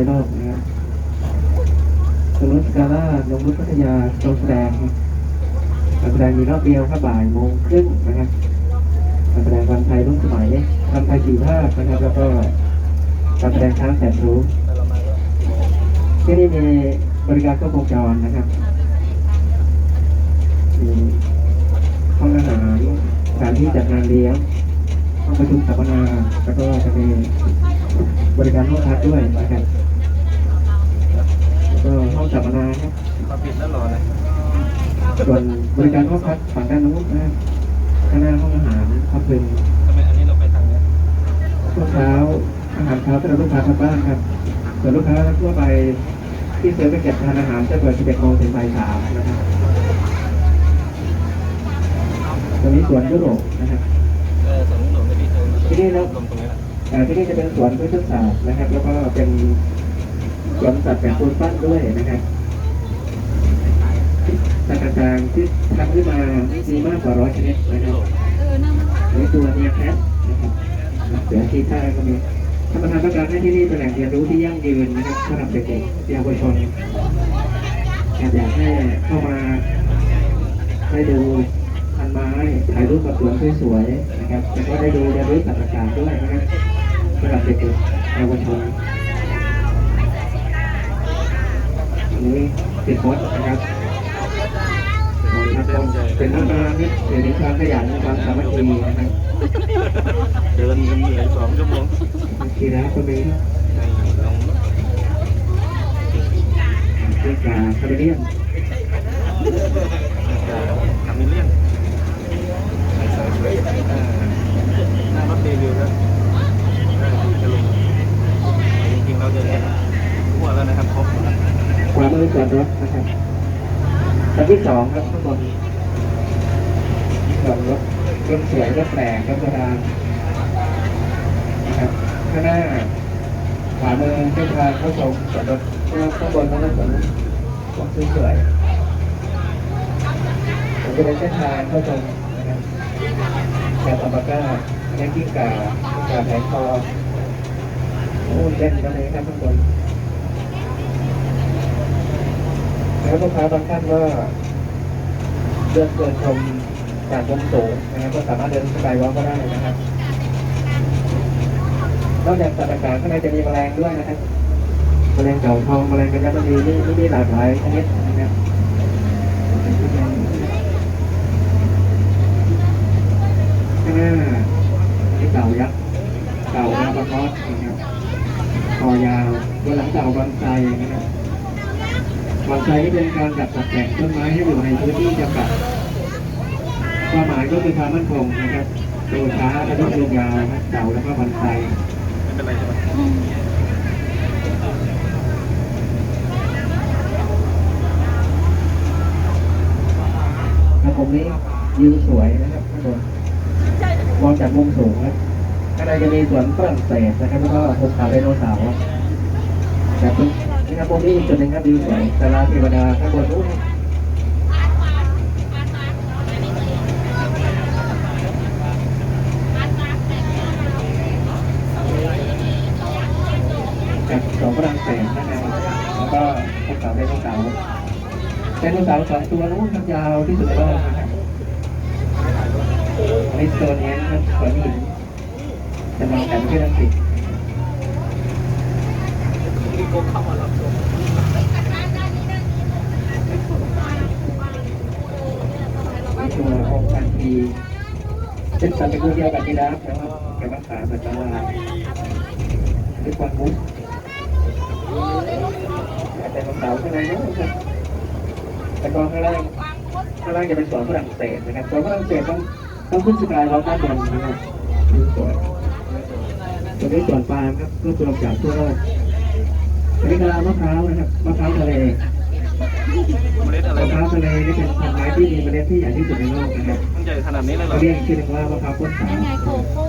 ในโลกนะครับสนุนสกาล่าลงรุ้พัทยาโรงแสดงครับแสดงมีรอบเดียวครับบ่ายโมงครึ่งนะครับการแสดงวันไทยรุ่นสมัยวันไทยสี่ภาคนะครับแล้วก็การแสดงช้างแสนรู้ที่นี่มีบริการครบวงจรนะครับมีห้องอาหารสถานที่จัดงานเลี้ยงห้องประชุมสัมมนาแล้วก็จะมีบริการห้องพักด้วยนะครับ ก็ห้องสัมมนาครับมาปิดแล้วรอนะส่วนบริการห้องพักฝั่งด้านนู้นนะครับข้างหน้าห้องอาหารพักเป็นทำไมอันนี้เราไปทางเนี้ยช่วงเช้าอาหารเช้าสำหรับลูกค้ากลับบ้านครับส่วนลูกค้าทั่วไปที่ซื้อไปเก็บทานอาหารจะเปิด11โมงถึงบ่าย3นะครับตรงนี้สวนยุโรปนะครับเออสวนหลวงไม่ดีเธอที่นี่นะลงตรงนี้แหละอ่าที่นี่จะเป็นสวนพืชศาสตร์นะครับ แล้วก็เป็น สวนสัตว์แบบปูนปั้นด้วยนะครับสัตว์ต่างๆที่ทำขึ้นมามีมากกว่าร้อยชนิดนะครับเออนั่งมาอันนี้ตัวเนียแคทนะครับเสือชีต้าก็มีท่านประธานต้องการให้ที่นี่เป็นแหล่งเรียนรู้ที่ยั่งยืนนะครับสำหรับเด็กๆเยาวชนอยากให้เข้ามาได้ดูพันไม้ถ่ายรูปกับสวนสวยๆนะครับแล้วก็ได้ดูเรียนรู้สัตว์ต่างๆด้วยนะครับสำหรับเด็กๆเยาวชน อันนี้ติดมดนะครับนะครับเป็นน้ำตาลที่เห็นความขยันความสามัคคีนะครับเดินกันเหนื่อยสองชั่วโมงทีแล้วก็มีใช่ลงเรื่องการคาเมเลียนทำมิเลียนนั่งรถเดวิวแล้วจะลงจริงๆเราเดินกันทั่วแล้วนะครับครบหมดแล้วข วามือจอดรถนะครับชั้นที่สองครับข้างบนจอดรถรถสวยรถแปลกรถโบราณนะครับข้างหน้าขวามือเส้นทางเข้าชมจอดรถข้างบนนั่นก็สวนสวนสวยผมจะเป็นเส้นทางเข้าชมนะครับแถวอัลปาก้าแยกกิ้งกากิ้งก่าแผงคอโอ้ยเล่นกันเลยครับข้างบน แล้วลูกค้าบางท่านก็เดินเดินชมจากมุมสูงนะครับก็สามารถเดินสกายวอล์กก็ได้นะครับนอกจากสัตว์ต่างๆข้างในจะมีแมลงด้วยนะครับแมลงเต่าทองแมลงกระยับมีนี่นี่มีหลากหลายชนิดนะครับข้างหน้านี่เต่ายักษ์เต่านาบะคอสนะครับคอยาวตัวหลังเต่าบอนไซนะครับ บอนไซนี่เป็นการจัดตัดแต่งต้นไม้ให้อยู่ในพื้นที่จำกัดความหมายก็คือความมั่นคงนะครับโดยช้าและต้นยืนยาวนะครับเต่าแล้วก็บอนไซไม่เป็นไรใช่ไหมครับผมนี้วิวสวยนะครับข้างบนมองจากมุมสูงนะข้างในจะมีสวนฝรั่งเศสนะครับแล้วก็ภูเขาไดโนเสาร์แบบ นะครับตรงนี้อีกจุดหนึ่งครับวิวสวยสาราเทวดาข้างบนนู้นกับสองฝรั่งเศสนะครับแล้วก็ภูเขาไดโนเสาร์ไดโนเสาร์สองตัวนู้นยาวที่สุดในโลกนะครับในโซนนี้นะครับสวนหินจะมองแต่ไม่ใช่อังกฤษ โกเข้ามารับชมตัวของพันธีเป็นสัตว์ตระกูลเดียวกับยีราฟนะครับแต่ว่าขาเหมือนกันว่าด้วยความมุดแต่ของเสาข้างในนะครับแต่กองข้างล่างข้างล่างจะเป็นสวนฝรั่งเศสนะครับสวนฝรั่งเศสต้องต้องขึ้นสกายวอล์กด้านบนนะครับดูสวยตัวนี้สวนปาล์มครับเพื่อปลูกจากทั่วโลก อันนี้กะลามะพร้าวนะครับมะพร้าวทะเลเมล็ดอะไรมะพนะร้าวทะเลนี่เป็นพันธุ์ไม้ที่มีเมล็ดที่ใหญ่ที่สุดในโลกนะครับมันใหญ่ขนาดนี้เลยเหรอ เขาเรียกอีกชื่อหนึงว่ามะพร้าวก้นสาวไงโคโค่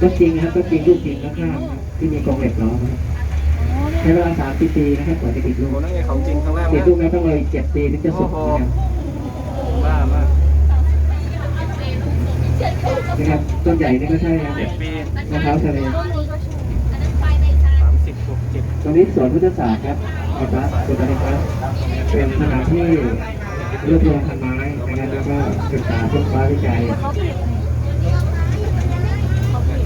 ก็จริงนะครับก็จริงลูกจริงข้างๆที่มีกรงเหล็กล้อมนะครับใช้เวลาสามสิบปีนะครับกว่าจะติดลูกโอ้นั่นไงของจริงครั้งแรกติดนะลูกแล้วต้องเลยเจ็ดปีถึงจะสุกนะครับบ้ามากนะครับต้นใหญ่นี่ก็ใช่นะเจ็ดปีมะพร้าวทะเล ต้นนี้ ตรงนี้สวนพุทธศาสตร์ครับนะครับสวนอะไรครับเป็นสถานที่รวบรวมพันไม้นะครับแล้วก็ศึกษาค้นคว้าวิจัย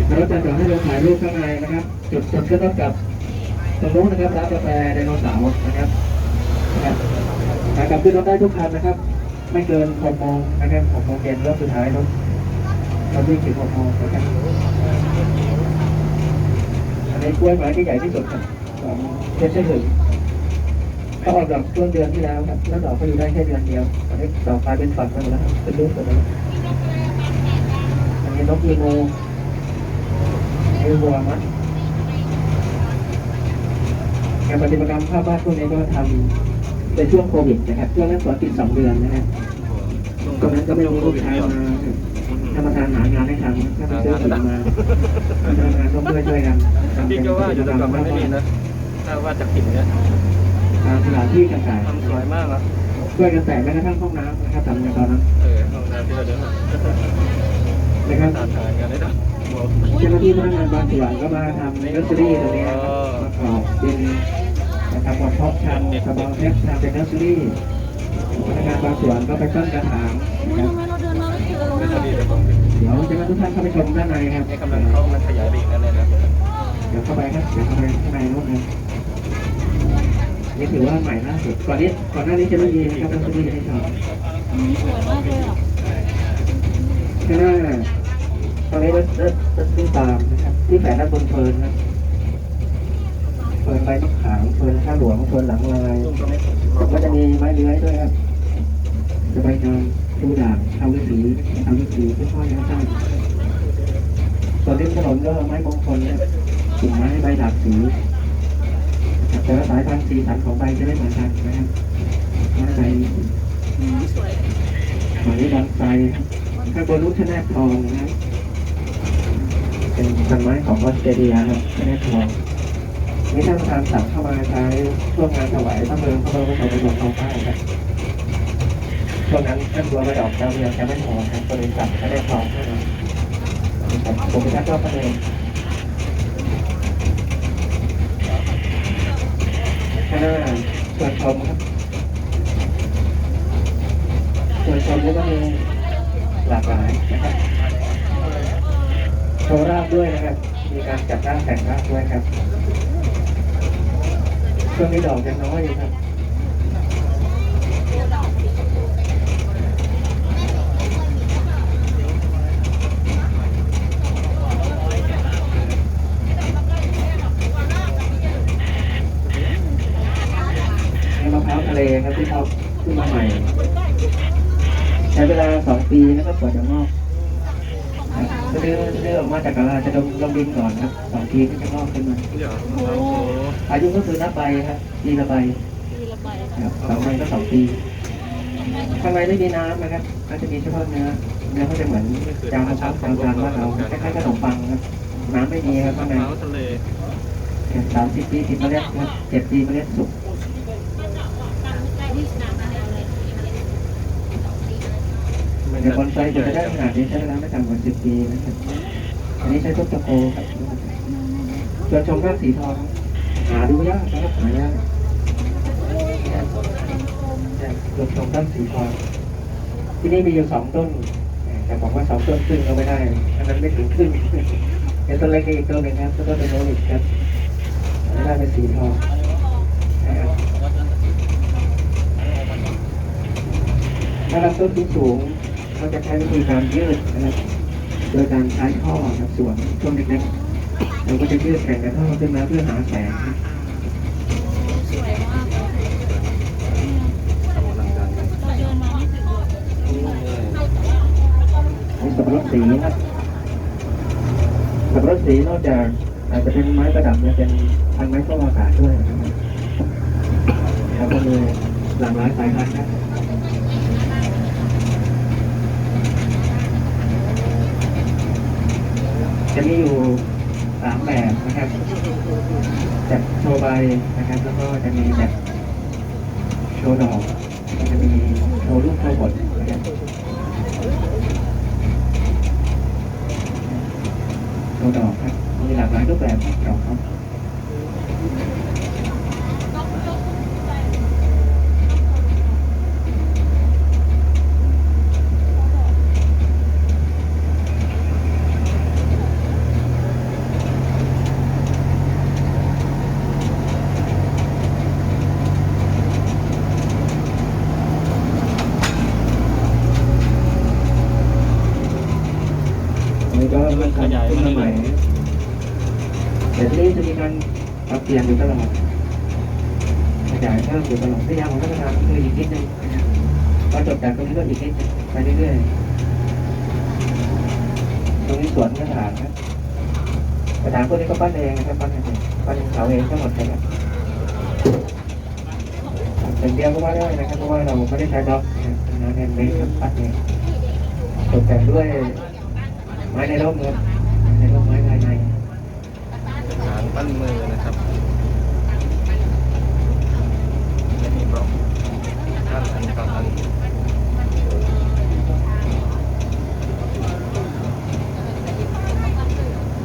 เราจะจอให้เราถ่ายรูปข้างในนะครับ จุดจุดก็ต้องกับตรงนู้นนะครับร้านกาแฟไดโนเสาร์นะครับนะครับถ่ายกลับขึ้นรถได้ทุกคันนะครับ ไม่เกินหกโมงนะครับหกโมงเย็นรอบสุดท้ายรถรถวิ่งถึงหกโมงนะครับอันนี้กล้วยไม้ที่ใหญ่ที่สุดครับ ของเพชรถึงเขาออกดอกช่วงเดือนที่แล้วครับแล้วดอกก็อยู่ได้แค่เดือนเดียวตอนนี้ดอกกลายเป็นฝักไปหมดแล้วครับเป็นลูกหมดแล้วอันนี้นกอีโมมีวัวมัดงานปฏิบัติกรรมภาพวาดพวกนี้ก็ทำในช่วงโควิดนะครับช่วงนั้นสอนปิดสองเดือนนะครับตอนนั้นก็ไม่มีลูกค้ามาท่านประธานหางานให้ทำท่านซื้อสินมาท่านประธานต้องช่วยช่วยกันทำพี่เป็นก็ว่าอยู่แต่ก่อนมันไม่มีนะ ถ้าว่าจากถิ่นเนี่ยตามสถานที่ต่างทำสวยมากนะๆช่วยกันแต่แม้กระทั่งห้องน้ำนะครับทำในตอนนั้นเออห้องน้ำที่เราเดินมานะครับทานทานกันได้ด้วยเจ้าหน้าที่พนักงานบางส่วนก็มาทำในเนอร์เซอรี่ตรงนี้ครับมาขอบเป็นนะครับมาเพาะชำกระบองเพชรทำเป็นเนอร์เซอรี่พนักงานบางส่วนก็ไปต้นกระถางนะครับทำไมเราเดินมาไม่เจอไม่เลยใช่ดีแต่ผมเดี๋ยวจะให้ทุกท่านเข้าไปชมด้านในครับนี่กำลังเขามันขยายไปอีกนั่นเลยนะ เดี๋ยวเข้าไปครับเดี๋ยวเข้าไปข้างในนู้นนะ นี่ถือว่าใหม่ล่าสุดก่อนนี้ก่อนหน้านี้จะไม่มีนะครับเนอร์เซอรี่ให้ชมอืมสวยมากเลยอะข้างหน้าตอนนี้รถรถรถที่ตามนะครับ ที่แฝงด้านบนเฟิร์นนะเฟิร์นใบมะขามเฟิร์นข้าหลวงเฟิร์นหลังลายก็จะมีไม้เลื้อยด้วยครับจะไปนอนดูด่างเอาวิถีเอาวิถีค่อยๆนะครับส่วนริมถนนก็ไม้มงคลเนี่ยกิ่งไม้ใบหลากสี แต่ละสายพันธุ์สีสันของใบจะไม่เหมือนกันนะครับไม้ใบอืมสวยหมายบางไทรข้างบนลูกชนบทองนะครับเป็นพันไม้ของออสเตรเลียครับชนบทองนี่ท่านประธานสั่งเข้ามาใช้ช่วงงานถวายพระเมืองพระบรมศพในหลวงทองใต้ครับช่วงนั้นท่านบัวกระดอกดาวเรืองจะไม่พอครับก็เลยสั่งชนบทองให้มาครับผมเป็นท่านเจ้าพระเนรข้างหน้าส่วนชมครับส่วนชมก็มีหลากหลายนะครับโชว์ราบด้วยนะครับ มีการจัดร่างแต่งราบด้วยครับช่วงนี้ดอกยังน้อยอยู่ครับ นี่มะพร้าทะเลครับที่เขาขึ้นมาใหม่ใช้เวลาสองปีนะครับกว่าจะงอกจะเดือจะเดือออกมาจากกะลาจะลงลงดินก่อนครับสองปีก็จะงอกขึ้นมาอายุก็คือนับใบครับปีละใบดีละไปครับสองใบก็สองปีข้างในไม่มีน้ำนะครับก็จะมีเฉพาะเนื้อเนื้อก็จะเหมือนจางมะพร้าวจางจางว่านเราคล้ายๆขนมปังครับน้ำไม่มีครับข้างในสามสิบปีติดเมล็ดครับเจ็ดปีเมล็ดสุก เดี๋ยวบอนไซจะได้ขนาดนี้ใช้เวลาไม่ต่ำกว่าสิบปีนะครับ อันนี้ใช้ต้นตะโกครับส่วนชมรากสีทอง หาดูยากนะครับหายากส่วนชมรากสีทอง ที่นี่มีอยู่สองต้น แต่บอกว่าสองต้นครึ่งก็ไม่ได้ อันนั้นไม่ถึงครึ่งเป็นต้นเล็กอีกต้นหนึ่งครับต้นเป็นโนลิกครับได้เป็นสีทองนะครับถ้าเราต้นที่สูง เราจะใช้วิธีการยืดนะครับ โดยการใช้ท่อครับส่วนช่วงเล็กๆเราก็จะยืดแผ่นกระท่อขึ้นมาเพื่อหาแสงครับสวยมากเลยทำกำลังกายเราเดินมาไม่ถึงเลยมีสับปะรดสีครับสับปะรดสีนอกจากอาจจะเป็นไม้ประดับเนี่ยเป็นพันไม้ฟอกอากาศด้วยนะครับแล้วก็มีหลากหลายสายพันธุ์ครับ จะมีอยู่สามแบบนะครับแบบโชว์ใบนะครับ แล้วก็จะมีแบบโชว์ดอกจะมีโชว์รูปโชว์บทนะครับโชว์ดอกครับมีหลากหลายรูปแบบครับดอกครับ ขึ้นมามาใหม่อยแต่ที่นี่จะมีการปรับเปลี่ยนอยู่ตลอดขยายเพิ่มอยู่ตลอดพยายามของรัฐบาก็คืออีกนิดนึงพอจบจากตรงนี้ก็อีกนิดนึงไปเรื่อยๆ ตรงนี้สวนกระถางนะกระถางพวกนี้ก็ปั้นเองนะครับปั้นเองปั้นเสาเองทั้งหมดเลยครับเป็นเดียวก็ว่าได้นะครับเพราะว่าเราไม่ได้ใช้บล็อกนะเป็นงานแฮนด์ปั้นเองตกแต่งด้วยไม้ในร่มครับในร่มไม้ภายใน ๆฐาน ปั้นมือนะครับไม่มีบล็อกปั้นอันต่ออัน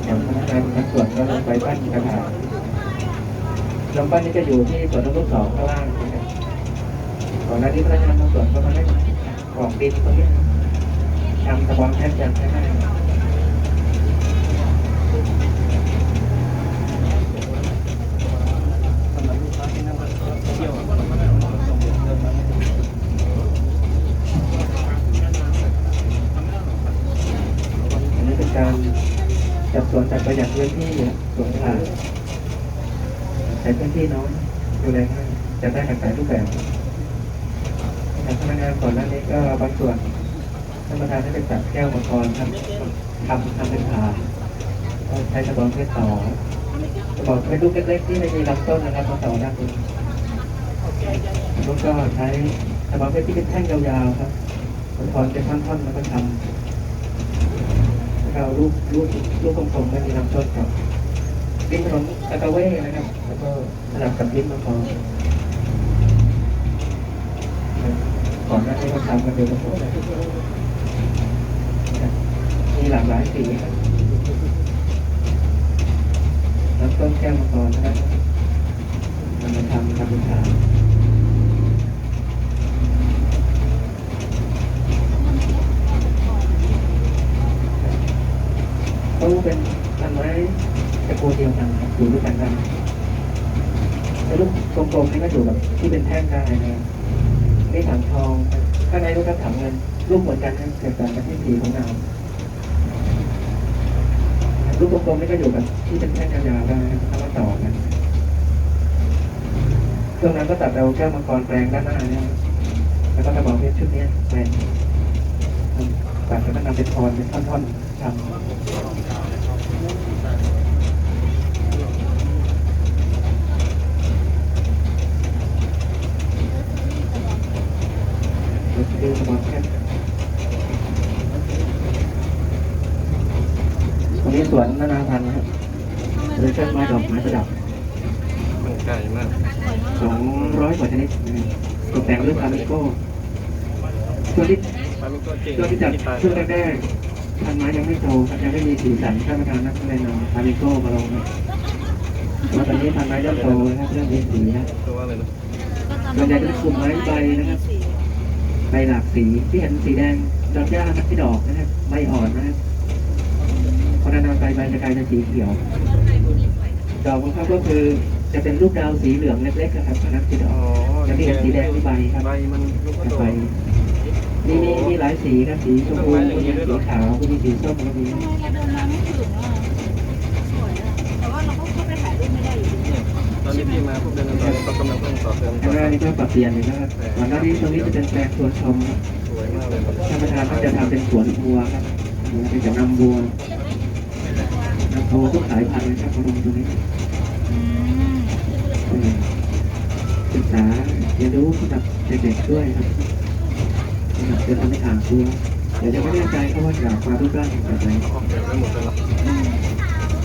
อย่างพนักงานบางส่วนก็ลงไปปั้นกระถางลำปั้นนี้จะอยู่ที่สวนนกลูกสองข้างล่างนะครับก่อนหน้านี้พนักงานบางส่วนก็มาได้กรอกดินตรงนี้ทำตะบองแท่นจันทร์ข้งหน้า สำหรับลูกค้าที่นั่งเที่ยวเราก็ได้เอันนี้เป็นการจัดสวนจัดประหยัดพื้นที่สวนป่าใช้พื้นที่น้อยดูแลง่ายจะได้หลากหลายรูปแบบแต่พนักงานก่อนหน้านี้ก็บางส่วนท่านประธานได้ไปจัดแก้วมังกรทำทำทำเป็นถาใช้กระบอกเพชรต่อกระบอกเพชรลูกเล็กๆที่ไม่มีลำต้นนะครับมาต่อด้านบน แล้วก็ใช้กระบอกเพชรที่เป็นแท่งยาวๆครับมังกรเป็นท่อนๆแล้วก็ทำแล้วก็เอาลูกลูกลูกกลมๆไม่มีลำต้นกับลิ้นขนมตะกะเว่นะครับ แล้วก็สลับกับลิ้นมังกรก่อนหน้านี้ก็ทำกันเดียวกันหมดเลยนะครับมีหลากหลายสีครับลำต้นแก้วมังกรนะครับมันมาทำทำเป็นฐาน ตู้เป็นต้นไม้ตระกูลเดียวกันอยู่ด้วยกันได้แล้วลูกกลมๆนี่ก็อยู่แบบที่เป็นแท่งได้นะครับนี่ถังทองข้างในลูกก็ถังเงินรูปเหมือนกันนะแต่ต่างกันที่สีของเราลูกกลมๆนี่ก็อยู่แบบที่เป็นแท่งยาวๆได้นะครับแล้วก็ต่อกันช่วงนั้นก็ตัดเอาแก้วมังกรแปลงด้านหน้าเนี่ยแล้วก็กระบอกเพชรชุดนี้แปลงตัดแล้วก็นำเป็นทอนเป็นท่อนๆทำ รถดูสมองแค่วันนี้สวนนานาพันธุ์นะครับหรือต้นไม้ดอกไม้ประดับมันไกลมากสองร้อยกว่าชนิดนะครับตกแต่งด้วยฟาร์มิโก้ช่วงที่ปามิโก้เก่งช่วงที่จัดที่ปลายช่วงแรกๆพันไม้ยังไม่โตครับยังไม่มีสีสันท่านประธานนักเลยนำฟาร์มิโก้มาลงครับแล้วตอนนี้พันไม้เริ่มโตนะครับเริ่มมีสีนะตัวอะไรนะส่วนใหญ่จะเป็นกลุ่มไม้ใบนะครับ ใบหลากสีที่เห็นสีแดงดอกหญ้าครับที่ดอกนะครับใบอ่อนนะครับพอนานๆไปใบจะกลายเป็นสีเขียว ดอกของเขาก็คือจะเป็นรูปดาวสีเหลืองเล็กๆนะครับอันนั้นคือดอ๋ออกจะมีเห็นสีแดงที่ใบครับใบมันลูกกระโดใบดมีมีมีหลายสีครับสีชมพูมีสีขาวมีสีส้มก็มี เนี่ยตอนที่พี่มาพวกเดือนตอนนี้เขากำลังเพิ่งต่อเติมข้างหน้านี่ก็ปรับเปลี่ยนเลยนะครับก่อนหน้านี้ตรงนี้จะเป็นแปลงสวนชมครับสวยมากเลยครับท่านประธานก็จะทำเป็นสวนบัวครับเป็นจะนำบัวนำโททุกสายพันธุ์นะครับมาลงตรงนี้ศึกษาเรียนรู้สำหรับเด็กๆด้วยครับสำหรับจะทำให้อ่านตัวเดี๋ยวจะไม่แน่ใจเพราะว่าอยากมารูปร่างแบบไหนออกแบบไว้หมดเลยเนาะ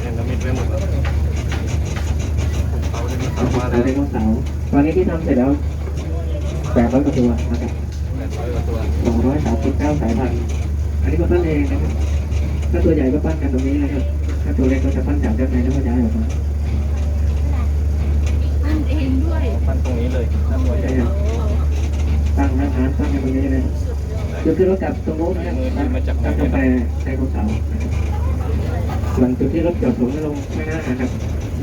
เห็นแล้วมิดไว้หมดแล้วเขาได้มา เอา ทำว่า สา แล้ว ไดโนเสาร์ตอนนี้ที่ทำเสร็จแล้วแปดร้อยกว่าตัวนะครับแปดร้อยกว่าตัวสองร้อยสามสิบเก้าสายพันธุ์อันนี้ก็ปั้นเองนะครับ ถ้าตัวใหญ่ก็ปั้นกันตรงนี้นะครับ ถ้าตัวเล็กก็จะปั้นจากด้านในแล้วก็ย้ายออกมาอันเองด้วยปั้นตรงนี้เลยน่าสวยใช่จังครับตั้งหน้าร้านตั้งกันตรงนี้เลยจุดที่รถกลับตรงโน้นนะครับตั้งกาแฟไดโนเสาร์นะครับส่วนจุดที่รถจอดลงก็ลงข้างหน้านะครับ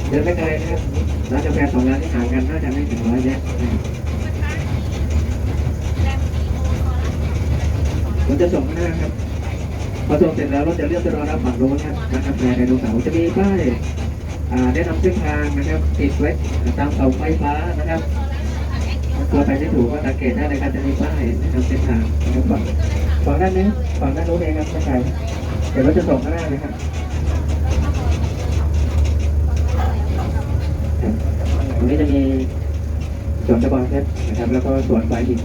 เดินไม่ไกลนะครับ ร้านกาแฟสองร้านที่ห่างกันน่าจะไม่ถึงร้อยเมตรนะครับผมจะส่งข้างหน้าครับพอส่งเสร็จแล้วเราจะเลือกไปรอรับฝั่งโน้นครับร้านกาแฟไดโนเสาจะมีป้ายอ่าแนะนำเส้นทางนะครับ ติดไว้ตามเสาไฟฟ้านะครับตัวไปไม่ถูกก็สังเกตได้เลยครับจะมีป้ายแนะครับเส้นทางนะครับฝั่งด้านนี้ฝั่งด้านโน้นเองครับไม่ใช่เดี๋ยวเราจะส่งข้างหน้าเลยครับ รงนี้จะมีสวนตะบอนเพชรนะครับ แล้วก็สวนไฟหิน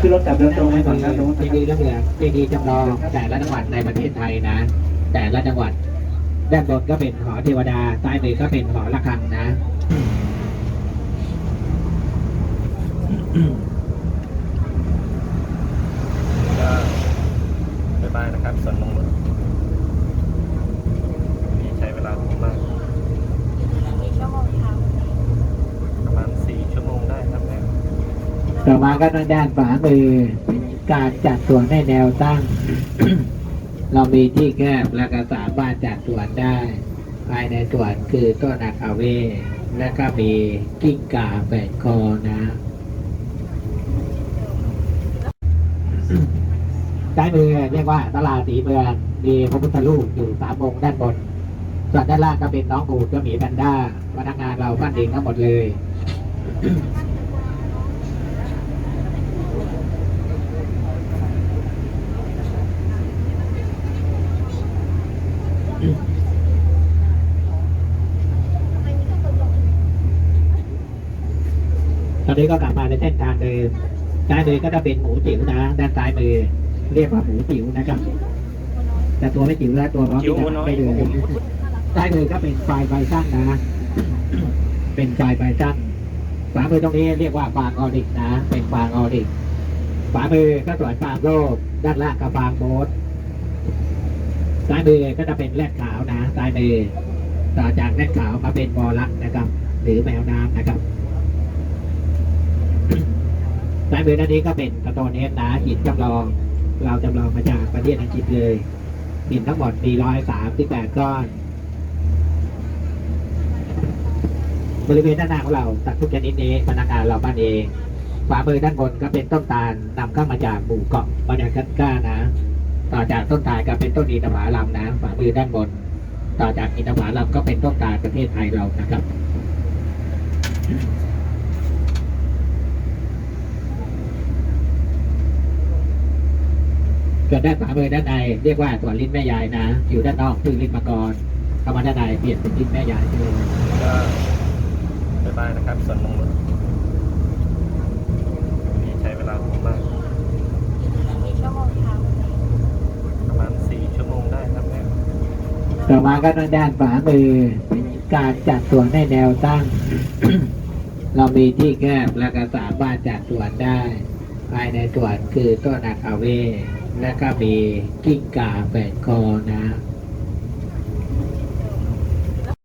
คือรถกลับเดินตรงไปฝั่งด้านน้นนะที่ดีเรื่องเหลือที่ดีจำลองแต่ละจังหวัดในประเทศไทยนะ แต่ละจังหวัดด้านบนก็เป็นหอเทวดาซ้มือก็เป็นหอระฆังนะบ๊ายบายนะครับส่วนลงรถนี่ใช้เวลาประมาณมีชั่วโมงทางประมาณสี่ชั่วโมงได้ครับเนี่ยต่อมาก็ทางด้านขวามือเป็นการจัดสวนในแนวตั้ง เรามีที่แคบและก็สามารถจัดสวนได้ ภายในสวนคือต้นอาคาเวและก็มีกิ้งก่าแฝดคอนะ ซ้ายมือเรียกว่าตลาดสีเมืองมีพระพุทธรูปอยู่สามองค์ด้านบน ส่วนด้านล่างก็เป็นน้องอูดก็มีแพนด้าพนักงานเราปั้นเองทั้งหมดเลยตอนนี้ก็กลับมาในเส้นทางเดิมซ้ายมือก็จะเป็นหมูจิ๋วนะ ด้านซ้ายมือ เรียกว่าหมูจิ๋วนะครับ แต่ตัวไม่จิ๋วแล้วตัวพร้อมที่จะไม่เดินซ้ายมือก็เป็นไฟไฟสั้นนะเป็นไฟไฟสั้นขวามือตรงนี้เรียกว่าฟางออริกนะ เป็นฟางออริกขวามือก็สวนฟางโลกด้านล่างก็ฟางโบสซ้ายมือก็จะเป็นแรดขาวนะซ้ายมือต่อจากแรดขาวมาเป็นบอลักนะครับ หรือแมวน้ำนะครับซ้ายมือด้านนี้ก็เป็นกระโตนเนสนะหินจำลอง เราจำลองมาจากประเทศอังกฤษเลยหินทั้งหมดมีร้อยสามสิบแปดก้อน บริเวณด้านหน้าของเราตัดทุกชนิดนี้พนักงานเราบ้านเองขวามือด้านบนก็เป็นต้นตาลนำเข้ามาจากหมู่เกาะมาดากัสการ์นะ ต่อจากต้นตาลก็เป็นต้นอินทผลัมนะขวามือด้านบน ต่อจากอินทผลัมก็เป็นต้นตาลประเทศไทยเรานะครับ ส่วนด้านขวามือด้านในเรียกว่าส่วนลิ้นแม่ยายนะ อยู่ด้านนอกคือลิ้นมังกรเข้ามาด้านในเปลี่ยนเป็นลิ้นแม่ยายเลยก็บ๊ายบายนะครับส่วนลงรถนี่ใช้เวลาประมาณมีชั่วโมงทางประมาณสี่ชั่วโมงได้ครับเนี่ยต่อมาก็ทางด้านขวามือเป็นการจัดสวนในแนวตั้ง เรามีที่แคบและก็สามารถจัดสวนได้ ภายในสวนคือต้นอาคาเว และก็มีกิ้งก่าแฝดคอนะ